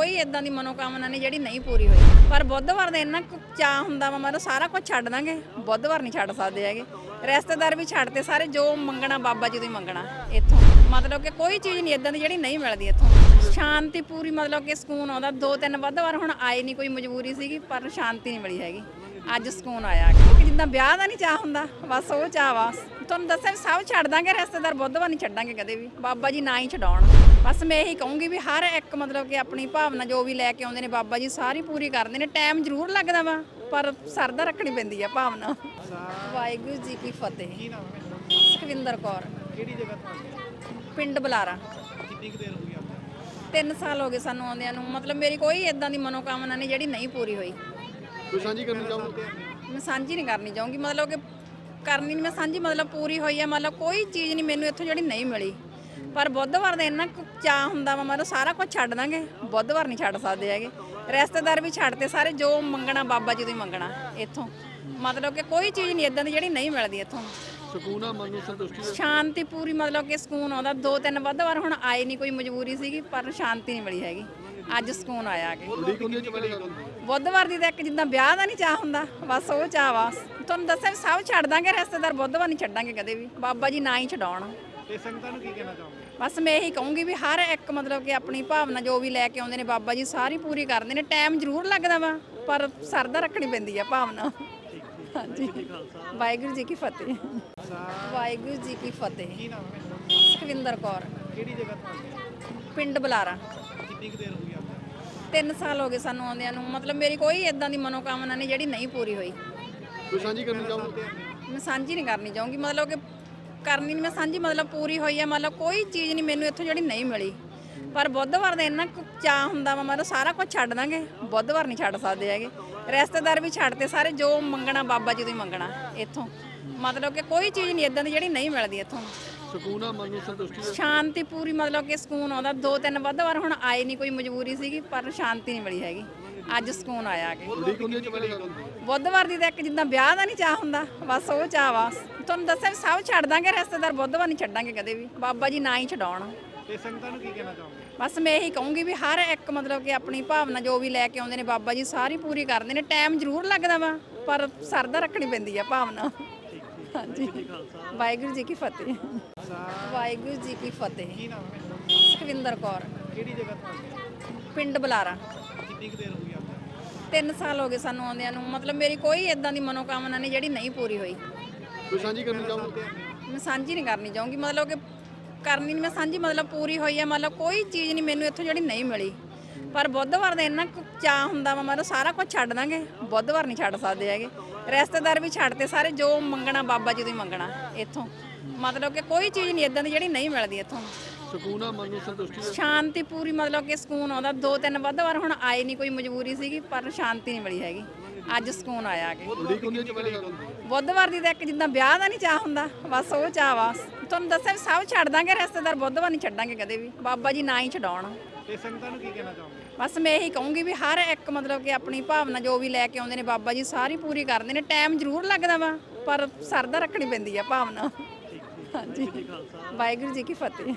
ਕੋਈ ਇਦਾਂ ਦੀ ਮਨੋਕਾਮਨਾ ਨਹੀਂ ਜਿਹੜੀ ਨਹੀਂ ਪੂਰੀ ਹੋਈ। ਪਰ ਬੁੱਧਵਾਰ ਦਾ ਇੰਨਾ ਕੁ ਚਾਹ ਹੁੰਦਾ ਵਾ, ਮਤਲਬ ਸਾਰਾ ਕੁਝ ਛੱਡ ਦਾਂਗੇ। ਬੁੱਧਵਾਰ ਨਹੀਂ ਛੱਡ ਸਕਦੇ ਹੈਗੇ। ਰਿਸ਼ਤੇਦਾਰ ਵੀ ਛੱਡਤੇ ਸਾਰੇ ਜੋ ਮੰਗਣਾ ਬਾਬਾ ਜੀ ਤੋਂ ਹੀ ਮੰਗਣਾ ਇੱਥੋਂ। ਮਤਲਬ ਕਿ ਕੋਈ ਚੀਜ਼ ਨਹੀਂ ਇਦਾਂ ਦੀ ਜਿਹੜੀ ਨਹੀਂ ਮਿਲਦੀ ਇੱਥੋਂ। ਸ਼ਾਂਤੀ ਪੂਰੀ ਮਤਲਬ ਕਿ ਸਕੂਨ ਆਉਂਦਾ। ਦੋ ਤਿੰਨ ਵਾਰ ਹੁਣ ਆਏ ਨਹੀਂ ਕੋਈ ਮਜਬੂਰੀ ਸੀਗੀ, ਪਰ ਸ਼ਾਂਤੀ ਨਹੀਂ ਮਿਲੀ ਹੈਗੀ। ਅੱਜ ਸਕੂਨ ਆਇਆ। ਕਿ ਜਿੱਦਾਂ ਵਿਆਹ ਦਾ ਨਹੀਂ ਚਾਹ ਹੁੰਦਾ, ਬਸ ਉਹ ਚਾਹ ਵਾ। ਤੁਹਾਨੂੰ ਦੱਸਿਆ ਵੀ ਸਭ ਛੱਡ ਦਾਂਗੇ, ਰਿਸ਼ਤੇਦਾਰ ਬੁੱਧਵਾਰ ਨਹੀਂ ਛੱਡਾਂਗੇ ਕਦੇ ਵੀ। ਬਾਬਾ ਜੀ ਨਾ ਹੀ ਛਡਾਉਣ। ਬਸ ਮੈਂ ਇਹੀ ਕਹੂੰਗੀ ਵੀ ਹਰ ਇੱਕ ਮਤਲਬ ਕਿ ਆਪਣੀ ਭਾਵਨਾ ਜੋ ਵੀ ਲੈ ਕੇ ਆਉਂਦੇ ਨੇ ਬਾਬਾ ਜੀ ਸਾਰੀ ਪੂਰੀ ਕਰਦੇ ਨੇ। ਟਾਈਮ ਜ਼ਰੂਰ ਲੱਗਦਾ ਵਾ ਪਰ ਸਰਦਾ ਰੱਖਣੀ ਪੈਂਦੀ ਆ ਭਾਵਨਾ। ਵਾਹਿਗੁਰੂ ਜੀ ਕੀ ਫਤਿਹ। ਕੀ ਨਾਮ ਹੈ ਸੁਖਵਿੰਦਰ ਕੌਰ। ਕਿਹੜੀ ਜਗ੍ਹਾ ਤੋਂ ਆਏ ਪਿੰਡ ਬਲਾਰਾ? ਕਿੰਨੀ ਕੁ ਦੇਰ ਹੋ ਗਈ ਆਪको ਤਿੰਨ ਸਾਲ ਹੋ ਗਏ ਸਾਨੂੰ ਆਉਂਦਿਆਂ ਨੂੰ। ਮਤਲਬ ਮੇਰੀ ਕੋਈ ਇਦਾਂ ਦੀ ਮਨੋਕਾਮਨਾ ਨਹੀਂ ਜਿਹੜੀ ਨਹੀਂ ਪੂਰੀ ਹੋਈ। ਕੋਈ ਸਾਂਝੀ ਕਰਨੀ ਚਾਹੋਗੇ ਮੈਂ ਸਾਂਝੀ ਨਹੀਂ ਕਰਨੀ ਚਾਹੂੰਗੀ। ਮਤਲਬ ਕਿ ਕਰਨੀ ਨਹੀਂ ਮੈਂ ਸਾਂਝੀ ਮਤਲਬ ਪੂਰੀ ਹੋਈ ਹੈ ਮਤਲਬ ਕੋਈ ਚੀਜ਼ ਨਹੀਂ ਮੈਨੂੰ ਇੱਥੋਂ ਜਿਹੜੀ ਨਹੀਂ ਮਿਲੀ। ਪਰ ਬੁੱਧਵਾਰ ਦਾ ਇੰਨਾ ਕੁ ਚਾਹ ਹੁੰਦਾ ਵਾ ਮਤਲਬ ਸਾਰਾ ਕੁਝ ਛੱਡ ਦਾਂਗੇ। ਬੁੱਧਵਾਰ ਨਹੀਂ ਛੱਡ ਸਕਦੇ ਹੈਗੇ। ਰਿਸ਼ਤੇਦਾਰ ਵੀ ਛੱਡਤੇ ਸਾਰੇ ਜੋ ਮੰਗਣਾ ਬਾਬਾ ਜੀ ਤੋਂ ਹੀ ਮੰਗਣਾ ਇੱਥੋਂ। ਮਤਲਬ ਕਿ ਕੋਈ ਚੀਜ਼ ਨਹੀਂ ਇਦਾਂ ਦੀ ਜਿਹੜੀ ਨਹੀਂ ਮਿਲਦੀ ਇੱਥੋਂ। ਸਕੂਨ ਆ ਮਨ ਨੂੰ ਸੰਤੁਸ਼ਟੀ। ਸ਼ਾਂਤੀ ਪੂਰੀ ਮਤਲਬ ਕਿ ਸਕੂਨ ਆਉਂਦਾ। ਦੋ ਤਿੰਨ ਬੁੱਧਵਾਰ ਹੁਣ ਆਏ ਨਹੀਂ ਕੋਈ ਮਜਬੂਰੀ ਸੀਗੀ ਪਰ ਸ਼ਾਂਤੀ ਨਹੀਂ ਮਿਲੀ ਹੈਗੀ। ਅੱਜ ਸਕੂਨ ਆਇਆ ਕਿ। ਉਡੀਕ ਹੁੰਦੀ ਬੁੱਧਵਾਰ ਦੀ ਤਾਂ ਇੱਕ ਜਿੱਦਾਂ ਵਿਆਹ ਦਾ ਨਹੀਂ ਚਾਹ ਹੁੰਦਾ ਬਸ ਉਹ ਚਾਹ ਵਾ। ਤੁਹਾਨੂੰ ਦੱਸਿਆ ਵੀ ਸਭ ਛੱਡ ਦਾਂਗੇ ਰਿਸ਼ਤੇਦਾਰ ਬੁੱਧਵਾਰ ਨਹੀਂ ਛੱਡਾਂਗੇ ਕਦੇ ਵੀ। ਬਾਬਾ ਜੀ ਨਾ ਹੀ ਛਡਾਉਣ। ਤੇ ਸੰਗਤਾਂ ਨੂੰ ਕੀ ਕਹਿਣਾ ਚਾਹੋਗੇ? ਬਸ ਮੈਂ ਇਹੀ ਕਹੂੰਗੀ ਵੀ ਹਰ ਇੱਕ ਮਤਲਬ ਕਿ ਆਪਣੀ ਭਾਵਨਾ ਜੋ ਵੀ ਲੈ ਕੇ ਆਉਂਦੇ ਨੇ ਬਾਬਾ ਜੀ ਸਾਰੀ ਪੂਰੀ ਕਰਦੇ ਨੇ। ਟਾਈਮ ਜ਼ਰੂਰ ਲੱਗਦਾ ਵਾ ਪਰ ਸਰਦਾ ਰੱਖਣੀ ਪੈਂਦੀ ਆ ਭਾਵਨਾ। ਹਾਂਜੀ। ਵਾਹਿਗੁਰੂ ਜੀ ਕੀ ਫਤਿਹ। ਵਾਹਿਗੁਰੂ ਜੀ ਕੀ ਫਤਿਹ। ਕੀ ਨਾਮ ਹੈ? ਸੁਖਵਿੰਦਰ ਕੌਰ। ਕਿਹੜੀ ਜਗ੍ਹਾ ਤੋਂ ਹੋ? ਪਿੰਡ ਬਲਾਰਾ। ਕਿੰਨੀ ਕੁ ਦੇਰ ਹੋ ਗਈ ਆਪको ਤਿੰਨ ਸਾਲ ਹੋ ਗਏ ਸਾਨੂੰ ਆਉਂਦਿਆਂ ਨੂੰ। ਮਤਲਬ ਮੇਰੀ ਕੋਈ ਇਦਾਂ ਦੀ ਮਨੋਕਾਮਨਾ ਨਹੀਂ ਜਿਹੜੀ ਨਹੀਂ ਪੂਰੀ ਹੋਈ। ਕੋਈ ਸਾਂਝੀ ਕਰਨੀ ਚਾਹੋਗੇ? ਮੈਂ ਸਾਂਝੀ ਨਹੀਂ ਕਰਨੀ ਚਾਹੂੰਗੀ। ਮਤਲਬ ਕਿ ਕਰਨੀ ਨਹੀਂ ਮੈਂ ਸਾਂਝੀ ਮਤਲਬ ਪੂਰੀ ਹੋਈ ਹੈ ਮਤਲਬ ਕੋਈ ਚੀਜ਼ ਨਹੀਂ ਮੈਨੂੰ ਇੱਥੋਂ ਜਿਹੜੀ ਨਹੀਂ ਮਿਲੀ। ਪਰ ਬੁੱਧਵਾਰ ਦਾ ਇੰਨਾ ਕੁ ਚਾਹ ਹੁੰਦਾ ਵਾ ਮਤਲਬ ਸਾਰਾ ਕੁਝ ਛੱਡ ਦਾਂਗੇ। ਬੁੱਧਵਾਰ ਨਹੀਂ ਛੱਡ ਸਕਦੇ ਹੈਗੇ। ਰਿਸ਼ਤੇਦਾਰ ਵੀ ਛੱਡਤੇ ਸਾਰੇ ਜੋ ਮੰਗਣਾ ਬਾਬਾ ਜੀ ਤੋਂ ਹੀ ਮੰਗਣਾ ਇੱਥੋਂ। ਮਤਲਬ ਕਿ ਕੋਈ ਚੀਜ਼ ਨਹੀਂ ਇਦਾਂ ਦੀ ਜਿਹੜੀ ਨਹੀਂ ਮਿਲਦੀ ਇੱਥੋਂ। ਸਕੂਨ ਆ ਮਨ ਨੂੰ ਸੰਤੁਸ਼ਟੀ। ਸ਼ਾਂਤੀ ਪੂਰੀ ਮਤਲਬ ਕਿ ਸਕੂਨ ਆਉਂਦਾ। ਦੋ ਤਿੰਨ ਬੁੱਧਵਾਰ ਹੁਣ ਆਏ ਨਹੀਂ ਕੋਈ ਮਜਬੂਰੀ ਸੀਗੀ ਪਰ ਸ਼ਾਂਤੀ ਨਹੀਂ ਮਿਲੀ ਹੈਗੀ। ਅੱਜ ਸਕੂਨ ਆਇਆ ਕਿ। ਉਡੀਕ ਹੁੰਦੀ ਬੁੱਧਵਾਰ ਦੀ ਤਾਂ ਇੱਕ ਜਿੱਦਾਂ ਵਿਆਹ ਦਾ ਨਹੀਂ ਚਾਹ ਹੁੰਦਾ ਬਸ ਉਹ ਚਾਹ ਵਾ। ਤੁਹਾਨੂੰ ਦੱਸਿਆ ਵੀ ਸਭ ਛੱਡ ਦਾਂਗੇ ਰਿਸ਼ਤੇਦਾਰ ਬੁੱਧਵਾਰ ਨਹੀਂ ਛੱਡਾਂਗੇ ਕਦੇ ਵੀ। ਬਾਬਾ ਜੀ ਨਾ ਹੀ ਛਡਾਉਣ। ਤੇ ਸੰਗਤਾਂ ਨੂੰ ਕੀ ਕਹਿਣਾ ਚਾਹੋਗੇ? ਬਸ ਮੈਂ ਇਹੀ ਕਹੂੰਗੀ ਵੀ ਹਰ ਇੱਕ ਮਤਲਬ ਕਿ ਆਪਣੀ ਭਾਵਨਾ ਜੋ ਵੀ ਲੈ ਕੇ ਆਉਂਦੇ ਨੇ ਬਾਬਾ ਜੀ ਸਾਰੀ ਪੂਰੀ ਕਰਦੇ ਨੇ। ਟਾਈਮ ਜ਼ਰੂਰ ਲੱਗਦਾ ਵਾ ਪਰ ਸਰਦਾ ਰੱਖਣੀ ਪੈਂਦੀ ਆ ਭਾਵਨਾ। ਹਾਂਜੀ। ਵਾਹਿਗੁਰੂ ਜੀ ਕੀ ਫਤਿਹ। ਵਾਹਿਗੁਰੂ ਜੀ ਕੀ ਫਤਿਹ। ਕੀ ਨਾਮ ਹੈ? ਸੁਖਵਿੰਦਰ ਕੌਰ। ਕਿਹੜੀ ਜਗ੍ਹਾ ਤੋਂ ਆਏ ਹੋ? ਪਿੰਡ ਬਲਾਰਾ। ਕਿੰਨੀ ਕੁ ਦੇਰ ਹੋ ਗਈ? ਤਿੰਨ ਸਾਲ ਹੋ ਗਏ ਸਾਨੂੰ ਆਉਂਦਿਆਂ ਨੂੰ। ਮਤਲਬ ਮੇਰੀ ਕੋਈ ਇਦਾਂ ਦੀ ਮਨੋਕਾਮਨਾ ਨਹੀਂ ਜਿਹੜੀ ਨਹੀਂ ਪੂਰੀ ਹੋਈ। ਕੋਈ ਸਾਂਝੀ ਕਰਨੀ ਚਾਹੋਗੇ? ਮੈਂ ਸਾਂਝੀ ਨਹੀਂ ਕਰਨੀ ਚਾਹੂੰਗੀ। ਮਤਲਬ ਕਿ ਕਰਨੀ ਨਹੀਂ ਮੈਂ ਸਾਂਝੀ ਮਤਲਬ ਪੂਰੀ ਹੋਈ ਹੈ ਮਤਲਬ ਕੋਈ ਚੀਜ਼ ਨਹੀਂ ਮੈਨੂੰ ਇੱਥੋਂ ਜਿਹੜੀ ਨਹੀਂ ਮਿਲੀ। ਪਰ ਬੁੱਧਵਾਰ ਦਾ ਇੰਨਾ ਕੁ ਚਾਹ ਹੁੰਦਾ ਵਾ ਮਤਲਬ ਸਾਰਾ ਕੁਝ ਛੱਡ ਦਾਂਗੇ। ਬੁੱਧਵਾਰ ਨਹੀਂ ਛੱਡ ਸਕਦੇ ਹੈਗੇ। ਰਿਸ਼ਤੇਦਾਰ ਵੀ ਛੱਡਤੇ ਸਾਰੇ ਜੋ ਮੰਗਣਾ ਬਾਬਾ ਜੀ ਤੋਂ ਹੀ ਮੰਗਣਾ ਇੱਥੋਂ। ਮਤਲਬ ਕਿ ਕੋਈ ਚੀਜ਼ ਨਹੀਂ ਇਦਾਂ ਦੀ ਜਿਹੜੀ ਨਹੀਂ ਮਿਲਦੀ ਇੱਥੋਂ। ਸਕੂਨ ਆ ਮਨ ਨੂੰ ਸੰਤੁਸ਼ਟੀ ਆ। ਸ਼ਾਂਤੀ ਪੂਰੀ ਮਤਲਬ ਕਿ ਸਕੂਨ ਆਉਂਦਾ। ਦੋ ਤਿੰਨ ਬੁੱਧਵਾਰ ਹੁਣ ਆਏ ਨਹੀਂ ਕੋਈ ਮਜਬੂਰੀ ਸੀਗੀ ਪਰ ਸ਼ਾਂਤੀ ਨਹੀਂ ਮਿਲੀ ਹੈਗੀ। ਅੱਜ ਸਕੂਨ ਆਇਆ ਕਿ। ਉਡੀਕ ਹੁੰਦੀ ਚੁਬਲੇ ਗੱਲ ਬੁੱਧਵਾਰ ਦੀ ਤਾਂ ਇੱਕ ਜਿੱਦਾਂ ਵਿਆਹ ਦਾ ਨਹੀਂ ਚਾਹ ਹੁੰਦਾ ਬਸ ਉਹ ਚਾਹ ਵਾ। ਤੁਹਾਨੂੰ ਦੱਸਿਆ ਵੀ ਸਭ ਛੱਡ ਦਾਂਗੇ ਰਿਸ਼ਤੇਦਾਰ ਬੁੱਧਵਾਰ ਨਹੀਂ ਛੱਡਾਂਗੇ ਕਦੇ ਵੀ। ਬਾਬਾ ਜੀ ਨਾ ਹੀ ਛਡਾਉਣ। ਤੇ ਸੰਗਤਾਂ ਨੂੰ ਕੀ ਕਹਿਣਾ ਚਾਹੋਗੇ? ਬਸ ਮੈਂ ਇਹੀ ਕਹੂੰਗੀ ਵੀ ਹਰ ਇੱਕ ਮਤਲਬ ਕਿ ਆਪਣੀ ਭਾਵਨਾ ਜੋ ਵੀ ਲੈ ਕੇ ਆਉਂਦੇ ਨੇ ਬਾਬਾ ਜੀ ਸਾਰੀ ਪੂਰੀ ਕਰਦੇ ਨੇ। ਟਾਈਮ ਜ਼ਰੂਰ ਲੱਗਦਾ ਵਾ ਪਰ ਸਰਦਾ ਰੱਖਣੀ ਪੈਂਦੀ ਆ ਭਾਵਨਾ। ਹਾਂਜੀ। ਵਾਹਿਗੁਰੂ ਜੀ ਕੀ ਫਤਿਹ।